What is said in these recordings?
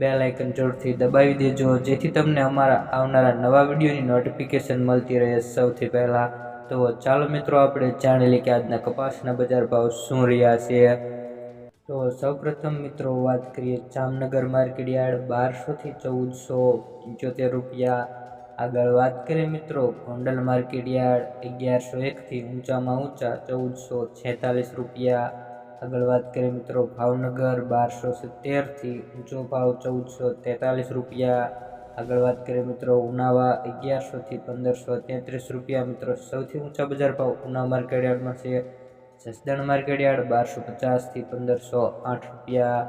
Bell icon જરૂરથી દબાવી દેજો. જેથી તમને અમારા આવનારા નવા વિડીયોની નોટિફિકેશન મળતી રહે. સૌથી પહેલાં તો ચાલો મિત્રો, આપણે જાણી લઈએ કે આજના કપાસના બજાર ભાવ શું રહ્યા છે. તો સૌપ્રથમ મિત્રો, વાત કરીએ જામનગર માર્કેટ યાર્ડ બારસોથી ચૌદસો પંચોતેર રૂપિયા. આગળ વાત કરીએ મિત્રો, ગોંડલ માર્કેટ યાર્ડ અગિયારસો એકથી ઊંચામાં ઊંચા ચૌદસો છેતાલીસ રૂપિયા. આગળ વાત કરીએ મિત્રો, ભાવનગર બારસો સિત્તેરથી ઊંચો ભાવ ચૌદસો તેતાલીસ રૂપિયા. આગળ વાત કરીએ મિત્રો, ઉનાવા અગિયારસોથી પંદરસો તેત્રીસ રૂપિયા. મિત્રો, સૌથી ઊંચા બજાર ભાવ ઉના માર્કેટ યાર્ડમાં છે. જસદણ માર્કેટ યાર્ડ બારસો પચાસથી પંદરસો આઠ રૂપિયા.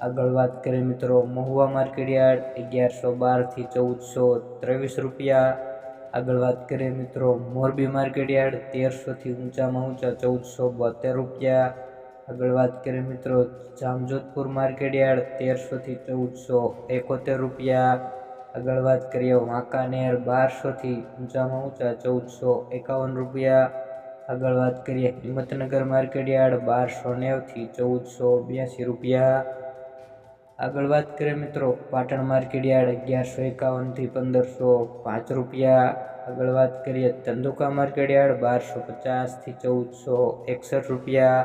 આગળ વાત કરીએ મિત્રો, મહુવા માર્કેટ યાર્ડ અગિયારસો બારથી ચૌદસો ત્રેવીસ રૂપિયા. આગળ વાત કરીએ મિત્રો, મોરબી માર્કેટ યાર્ડ તેરસોથી ઊંચામાં ઊંચા ચૌદસો બોતેર રૂપિયા. આગળ વાત કરીએ મિત્રો, જામજોધપુર માર્કેટ યાર્ડ તેરસોથી ચૌદસો એકોતેર રૂપિયા. આગળ વાત કરીએ વાંકાનેર બારસોથી ઊંચામાં ઊંચા ચૌદસો એકાવન રૂપિયા. આગળ વાત કરીએ હિંમતનગર માર્કેટ યાર્ડ બારસો નેવથી ચૌદસો બ્યાસી રૂપિયા. આગળ વાત કરીએ મિત્રો, પાટણ માર્કેટ યાર્ડ અગિયારસો એકાવનથી પંદરસો પાંચ રૂપિયા. આગળ વાત કરીએ ધંધુકા માર્કેટ યાર્ડ બારસો પચાસથી ચૌદસો એકસઠ રૂપિયા.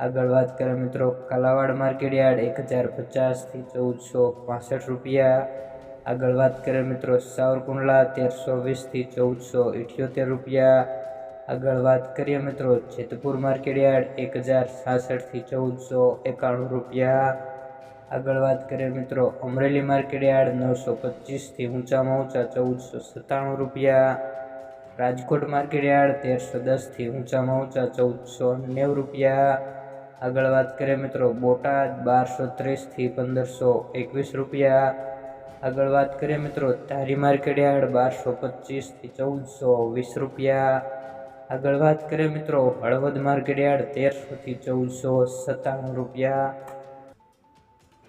આગળ વાત કરીએ મિત્રો, કાલાવાડ માર્કેટ યાર્ડ એક હજાર પચાસથી ચૌદસો પાસઠ રૂપિયા. આગળ વાત કરીએ મિત્રો, સાવરકુંડલા તેરસો વીસથી ચૌદસો ઇઠ્યોતેર રૂપિયા. આગળ વાત કરીએ મિત્રો, જેતપુર માર્કેટ યાર્ડ એક હજાર છાસઠથી ચૌદસો એકાણું રૂપિયા. આગળ વાત કરીએ મિત્રો, અમરેલી માર્કેટ યાર્ડ નવસો પચીસથી ઊંચામાં ઊંચા ચૌદસો સત્તાણું રૂપિયા. રાજકોટ માર્કેટ યાર્ડ તેરસો દસથી ઊંચામાં ઊંચા ચૌદસો નેવું રૂપિયા. આગળ વાત કરીએ મિત્રો, બોટાદ બારસો ત્રીસથી પંદરસો એકવીસ રૂપિયા. આગળ વાત કરીએ મિત્રો, ધારી માર્કેટ બારસો પચીસથી ચૌદસો વીસ રૂપિયા. આગળ વાત કરીએ મિત્રો, હળવદ માર્કેટ યાર્ડ તેરસોથી ચૌદસો સત્તાણું રૂપિયા.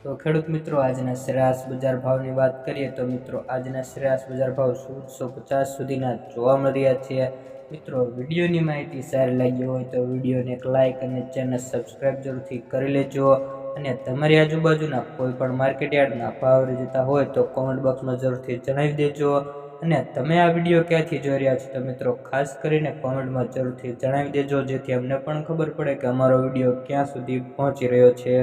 તો ખેડૂત મિત્રો, આજના શ્રેયાસ બજાર ભાવની વાત કરીએ તો મિત્રો, આજના શ્રેયાસ બજાર ભાવ સોળસો પચાસ સુધીના જોવા મળી રહ્યા છે મિત્રો, વિડીયોની માહિતી સારી લાગી હોય તો વિડીયોને એક લાઇક અને ચેનલ સબસ્ક્રાઈબ જરૂરથી કરી લેજો. અને તમારી આજુબાજુના કોઈ પણ માર્કેટ યાર્ડના ભાવ જતા હોય તો કોમેન્ટ બોક્સમાં જરૂરથી જણાવી દેજો. અને તમે આ વીડિયો ક્યાંથી જોઈ રહ્યા છો તો મિત્રો, ખાસ કરીને કોમેન્ટમાં જરૂરથી જણાવી દેજો, જેથી અમને પણ ખબર પડે કે અમારો વીડિયો ક્યાં સુધી પહોંચી રહ્યો છે.